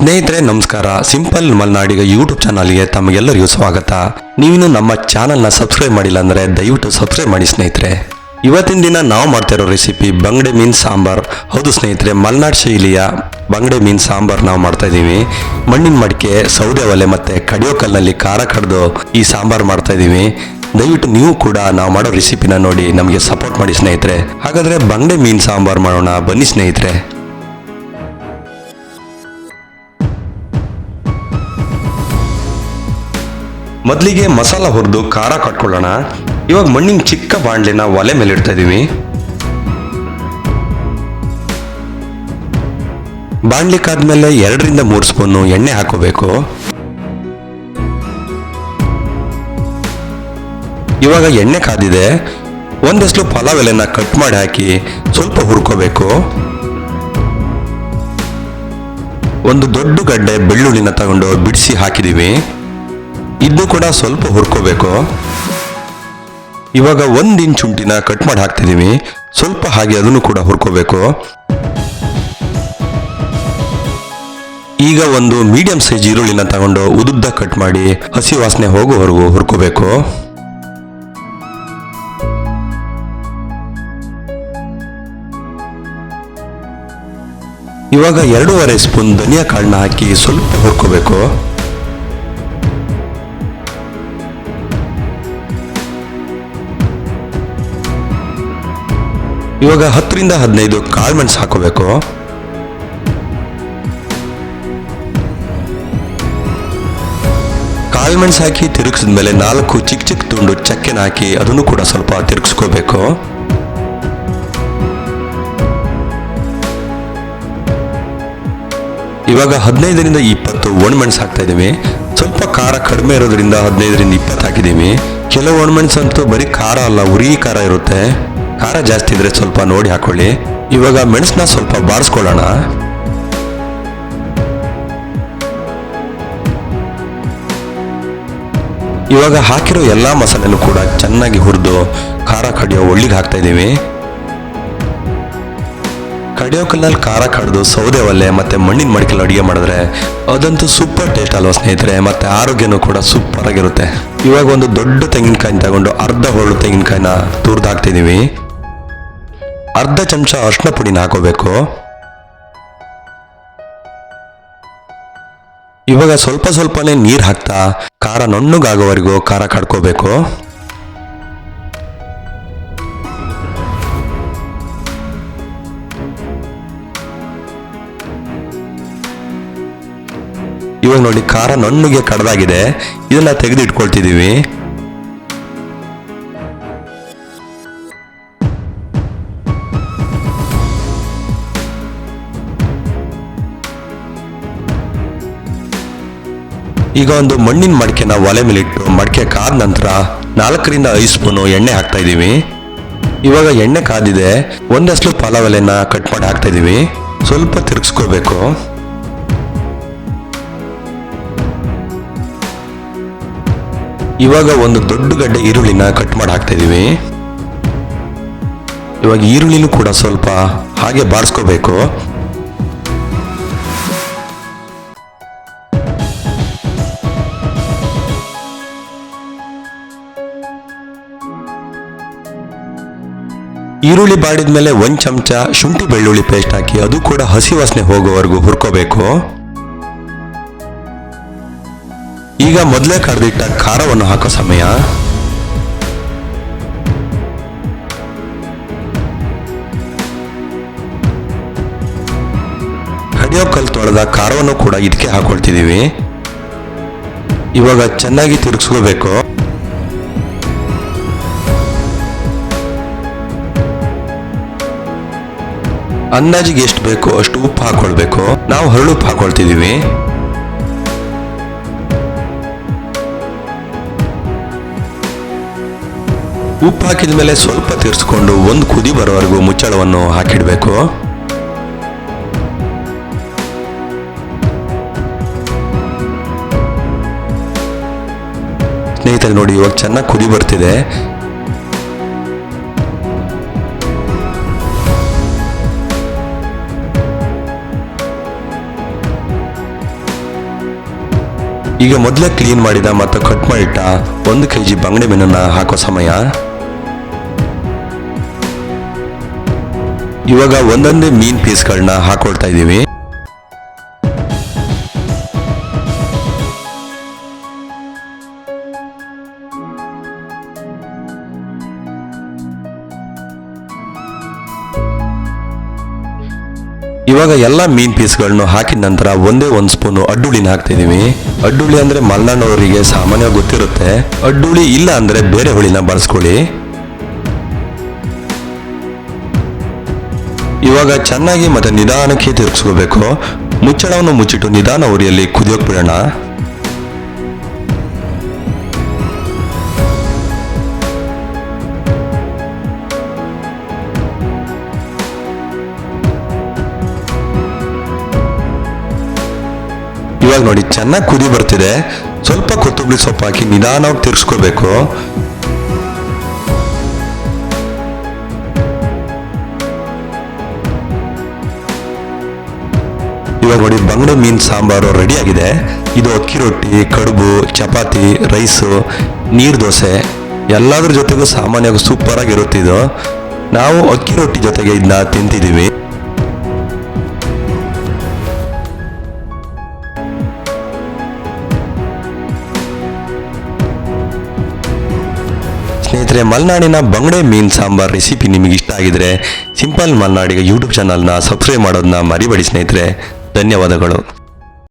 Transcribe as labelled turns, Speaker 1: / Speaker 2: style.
Speaker 1: ಸ್ನೇಹಿತರೆ, ನಮಸ್ಕಾರ. Simple ಮಲ್ನಾಡಿಗ YouTube ಚಾನಲ್ಗೆ ತಮಗೆಲ್ಲರಿಗೂ ಸ್ವಾಗತ. ನೀವಿನ್ನು ನಮ್ಮ ಚಾನಲ್ನ ಸಬ್ಸ್ಕ್ರೈಬ್ ಮಾಡಿಲ್ಲ ಅಂದರೆ ದಯವಿಟ್ಟು ಸಬ್ಸ್ಕ್ರೈಬ್ ಮಾಡಿ ಸ್ನೇಹಿತರೆ. ಇವತ್ತಿನ ದಿನ ನಾವು ಮಾಡ್ತಿರೋ ರೆಸಿಪಿ ಬಂಗಡೆ ಮೀನ್ ಸಾಂಬಾರ್. ಹೌದು ಸ್ನೇಹಿತರೆ, ಮಲ್ನಾಡ್ ಶೈಲಿಯ ಬಂಗಡೆ ಮೀನ್ ಸಾಂಬಾರ್ ನಾವು ಮಾಡ್ತಾ ಇದ್ದೀವಿ. ಮಣ್ಣಿನ ಮಡಿಕೆ, ಸೌದೆ ಒಲೆ ಮತ್ತೆ ಕಡಿಯೋ ಕಲ್ಲಲ್ಲಿ ಖಾರ ಕಡ್ದು ಈ ಸಾಂಬಾರ್ ಮಾಡ್ತಾ ಇದ್ದೀವಿ. ದಯವಿಟ್ಟು ನೀವು ಕೂಡ ನಾವು ಮಾಡೋ ರೆಸಿಪಿನ ನೋಡಿ ನಮಗೆ ಸಪೋರ್ಟ್ ಮಾಡಿ ಸ್ನೇಹಿತರೆ. ಹಾಗಾದ್ರೆ ಬಂಗಡೆ ಮೀನ್ ಸಾಂಬಾರ್ ಮಾಡೋಣ. ಬನ್ನಿ ಸ್ನೇಹಿತರೆ. ಮೊದಲಿಗೆ ಮಸಾಲ ಹುರಿದು ಖಾರ ಕಟ್ಕೊಳ್ಳೋಣ. ಇವಾಗ ಮಣ್ಣಿನ ಚಿಕ್ಕ ಬಾಣಲೆನ ಒಲೆ ಮೇಲೆ ಇಡ್ತಾ ಇದೀವಿ. ಬಾಣ್ಲಿಕ್ಕಾದ್ಮೇಲೆ ಎರಡರಿಂದ ಮೂರು ಸ್ಪೂನು ಎಣ್ಣೆ ಹಾಕೋಬೇಕು. ಇವಾಗ ಎಣ್ಣೆ ಕಾದಿದೆ. ಒಂದಷ್ಟು ಪಲಾವ್ ಎಲೆನ ಕಟ್ ಮಾಡಿ ಹಾಕಿ ಸ್ವಲ್ಪ ಹುರ್ಕೋಬೇಕು. ಒಂದು ದೊಡ್ಡ ಗಡ್ಡೆ ಬೆಳ್ಳುಳ್ಳಿನ ತಗೊಂಡು ಬಿಡಿಸಿ ಹಾಕಿದೀವಿ. ಇದು ಕೂಡ ಸ್ವಲ್ಪ ಹುರ್ಕೋಬೇಕು. ಇವಾಗ ಒಂದು ಇಂಚ್ ಶುಂಠಿನ ಕಟ್ ಮಾಡಿ ಹಾಕ್ತಿದೀವಿ. ಸ್ವಲ್ಪ ಹಾಗೆ ಅದನ್ನು ಕೂಡ ಹುರ್ಕೋಬೇಕು. ಈಗ ಒಂದು ಮೀಡಿಯಂ ಸೈಜ್ ಈರುಳ್ಳಿನ ತಗೊಂಡು ಉದುದ್ದ ಕಟ್ ಮಾಡಿ ಹಸಿ ವಾಸನೆ ಹೋಗುವವರೆಗೂ ಹುರ್ಕೋಬೇಕು. ಇವಾಗ ಎರಡೂವರೆ ಸ್ಪೂನ್ ಧನಿಯಾ ಕಾಳನ್ನ ಹಾಕಿ ಸ್ವಲ್ಪ ಹುರ್ಕೋಬೇಕು. ಇವಾಗ ಹತ್ತರಿಂದ ಹದಿನೈದು ಕಾಳುಮೆಣಸು ಹಾಕೋಬೇಕು. ಕಾಳುಮೆಣಸು ಹಾಕಿ ತಿರುಗಿಸಿದ್ಮೇಲೆ ನಾಲ್ಕು ಚಿಕ್ಕ ಚಿಕ್ಕ ತುಂಡು ಚಕ್ಕೆನ ಹಾಕಿ ಅದನ್ನು ಕೂಡ ಸ್ವಲ್ಪ ತಿರುಗಿಸ್ಕೋಬೇಕು. ಇವಾಗ ಹದಿನೈದರಿಂದ ಇಪ್ಪತ್ತು ಒಣಮೆಣಸು ಹಾಕ್ತಾ ಇದ್ದೀವಿ. ಸ್ವಲ್ಪ ಖಾರ ಕಡಿಮೆ ಇರೋದ್ರಿಂದ ಹದಿನೈದರಿಂದ ಇಪ್ಪತ್ತು ಹಾಕಿದ್ದೀವಿ. ಕೆಲವು ಒಣಮೆಣಸು ಅಂತೂ ಬರೀ ಖಾರ ಅಲ್ಲ, ಉರಿ ಖಾರ ಇರುತ್ತೆ. ಖಾರ ಜಾಸ್ತಿ ಇದ್ರೆ ಸ್ವಲ್ಪ ನೋಡಿ ಹಾಕೊಳ್ಳಿ. ಇವಾಗ ಮೆಣಸನ್ನ ಸ್ವಲ್ಪ ಬಾರಿಸ್ಕೊಳ್ಳೋಣ. ಇವಾಗ ಹಾಕಿರೋ ಎಲ್ಲ ಮಸಾಲೆನೂ ಕೂಡ ಚೆನ್ನಾಗಿ ಹುರಿದು ಖಾರ ಕಡಿಯೋ ಒಳ್ಳಿಗೆ ಹಾಕ್ತಾ ಇದ್ದೀವಿ. ಕಡಿಯೋ ಕಲ್ಲಲ್ಲಿ ಖಾರ ಕಡ್ದು ಸೌದೆ ಒಲೆ ಮತ್ತೆ ಮಣ್ಣಿನ ಮಡಿಕೆಲ್ಲ ಅಡುಗೆ ಮಾಡಿದ್ರೆ ಅದಂತೂ ಸೂಪರ್ ಟೇಸ್ಟ್ ಅಲ್ವಾ ಸ್ನೇಹಿತರೆ, ಮತ್ತೆ ಆರೋಗ್ಯನೂ ಕೂಡ ಸೂಪರ್ ಆಗಿರುತ್ತೆ. ಇವಾಗ ಒಂದು ದೊಡ್ಡ ತೆಂಗಿನಕಾಯಿನ ತಗೊಂಡು ಅರ್ಧ ಹೋಳು ತೆಂಗಿನಕಾಯಿನ ತುರ್ದು ಹಾಕ್ತಿದೀವಿ ಅರ್ಧ ಚಮಚ ಅರ್ಶಿನ ಪುಡಿನ ಹಾಕೋಬೇಕು. ಇವಾಗ ಸ್ವಲ್ಪ ಸ್ವಲ್ಪನೇ ನೀರು ಹಾಕ್ತಾ ಖಾರ ನುಣ್ಣಗಾಗೋವರೆಗೂ ಖಾರ ಕಡ್ಕೋಬೇಕು. ಇವಾಗ ನೋಡಿ ಖಾರ ನುಣ್ಣಗೆ ಕಡ್ದಾಗಿದೆ. ಇದನ್ನ ತೆಗೆದು ಇಟ್ಕೊಳ್ತಿದೀವಿ ಈಗ ಒಂದು ಮಣ್ಣಿನ ಮಡಿಕೆನ ಒಲೆ ಮೇಲಿಟ್ಟು ಮಡಿಕೆ ಕಾದ ನಂತರ ನಾಲ್ಕರಿಂದ ಐದು ಸ್ಪೂನು ಎಣ್ಣೆ ಹಾಕ್ತಾ ಇದ್ದೀವಿ. ಇವಾಗ ಎಣ್ಣೆ ಕಾದಿದೆ, ಒಂದಷ್ಟು ಪಲಾವ್ ಎಲೆನ ಕಟ್ ಮಾಡಿ ಹಾಕ್ತಾ ಇದ್ದೀವಿ. ಸ್ವಲ್ಪ ತಿರ್ಗಿಸ್ಕೋಬೇಕು ಇವಾಗ ಒಂದು ದೊಡ್ಡ ಗಡ್ಡೆ ಈರುಳ್ಳಿನ ಕಟ್ ಮಾಡಿ ಹಾಕ್ತಾ ಇದ್ದೀವಿ. ಇವಾಗ ಈರುಳ್ಳಿನೂ ಕೂಡ ಸ್ವಲ್ಪ ಹಾಗೆ ಬಾರಿಸ್ಕೋಬೇಕು ಈರುಳ್ಳಿ ಬಾಡಿದ ಮೇಲೆ ಒಂದ್ ಚಮಚ ಶುಂಠಿ ಬೆಳ್ಳುಳ್ಳಿ ಪೇಸ್ಟ್ ಹಾಕಿ, ಅದು ಕೂಡ ಹಸಿ ವಾಸನೆ ಹೋಗೋವರೆಗೂ ಹುರ್ಕೋಬೇಕು. ಈಗ ಮೊದಲೇ ಕರೆದಿಟ್ಟ ಖಾರವನ್ನು ಹಾಕೋ ಸಮಯ. ಕಡಿಯೋ ಕಲ್ ತೊಳೆದ ಖಾರವನ್ನು ಕೂಡ ಇದಕ್ಕೆ ಹಾಕೊಳ್ತಿದೀವಿ ಇವಾಗ ಚೆನ್ನಾಗಿ ತಿರುಗಿಸ್ಕೋಬೇಕು ಅಂದಾಜಿಗೆ ಎಷ್ಟು ಬೇಕೋ ಅಷ್ಟು ಉಪ್ಪು ಹಾಕೊಳ್ಬೇಕು? ನಾವು ಹರಳುಪ್ಪು ಹಾಕೊಳ್ತಿದೀವಿ ಉಪ್ಪು ಹಾಕಿದ ಮೇಲೆ ಸ್ವಲ್ಪ ತಿರ್ಸ್ಕೊಂಡು ಒಂದು ಕುದಿ ಬರೋವರೆಗೂ ಮುಚ್ಚಳವನ್ನು ಹಾಕಿಡಬೇಕು. ಸ್ನೇಹಿತರೆ ನೋಡಿ, ಇವಾಗ ಚೆನ್ನಾಗಿ ಕುದಿ ಬರ್ತಿದೆ. ಈಗ ಮೊದಲೇ ಕ್ಲೀನ್ ಮಾಡಿದ ಮತ್ತು ಕಟ್ ಮಾಡಿಟ್ಟ ಒಂದು ಕೆ ಜಿ ಬಂಗಡೆ ಮೀನನ್ನು ಹಾಕೋ ಸಮಯ. ಇವಾಗ ಒಂದೊಂದೇ ಮೀನ್ ಪೀಸ್ಗಳನ್ನ ಹಾಕೊಳ್ತಾ ಇದ್ದೀವಿ. ಇವಾಗ ಎಲ್ಲ ಮೀನ್ ಪೀಸ್ಗಳನ್ನು ಹಾಕಿದ ನಂತರ ಒಂದೇ ಒಂದು ಸ್ಪೂನು ಅಡ್ಡುಳಿನ ಹಾಕ್ತಾ ಇದೀವಿ ಅಡ್ಡುಳಿ ಅಂದ್ರೆ ಮಲ್ನಾಡವರಿಗೆ ಸಾಮಾನ್ಯವಾಗಿ ಗೊತ್ತಿರುತ್ತೆ. ಅಡ್ಡುಳಿ ಇಲ್ಲ ಅಂದ್ರೆ ಬೇರೆ ಹುಳಿನ ಬಳಸ್ಕೊಳ್ಳಿ. ಇವಾಗ ಚೆನ್ನಾಗಿ ಮತ್ತೆ ನಿಧಾನಕ್ಕೆ ತಿರುಗಿಸ್ಕೋಬೇಕು ಮುಚ್ಚಳವನ್ನು ಮುಚ್ಚಿಟ್ಟು ನಿಧಾನ ಉರಿಯಲ್ಲಿ ಕುದಿಯೋಕ್ ಬಿಡೋಣ. ಇವಾಗ ನೋಡಿ, ಚೆನ್ನಾಗಿ ಕುದಿ ಬರ್ತಿದೆ. ಸ್ವಲ್ಪ ಕೊತ್ತಂಬರಿ ಸೊಪ್ಪು ಹಾಕಿ ನಿಧಾನವಾಗಿ ತಿರ್ಸ್ಕೋಬೇಕು. ಇವಾಗ ನೋಡಿ, ಬಂಗಡೆ ಮೀನ್ ಸಾಂಬಾರು ರೆಡಿ ಆಗಿದೆ. ಇದು ಅಕ್ಕಿ ರೊಟ್ಟಿ, ಕಡುಬು, ಚಪಾತಿ, ರೈಸು, ನೀರು ದೋಸೆ. ಎಲ್ಲದ್ರ ಜೊತೆಗೂ ಸಾಮಾನ್ಯವಾಗಿ ಸೂಪರ್ ಆಗಿರುತ್ತೆ ಇದು. ನಾವು ಅಕ್ಕಿ ರೊಟ್ಟಿ ಜೊತೆಗೆ ಇದನ್ನ ತಿಂತಿದ್ದೀವಿ. ಸ್ನೇಹಿತರೆ, ಮಲೆನಾಡಿನ ಬಂಗಡೆ ಮೀನ್ ಸಾಂಬಾರ್ ರೆಸಿಪಿ ನಿಮಗೆ ಇಷ್ಟ ಆಗಿದ್ರೆ ಸಿಂಪಲ್ ಮಲೆನಾಡಿಗೆ ಯೂಟ್ಯೂಬ್ ಚಾನಲ್ನ ಸಬ್ಸ್ಕ್ರೈಬ್ ಮಾಡೋದನ್ನ ಮರಿಬೇಡಿ ಸ್ನೇಹಿತರೆ. ಧನ್ಯವಾದಗಳು.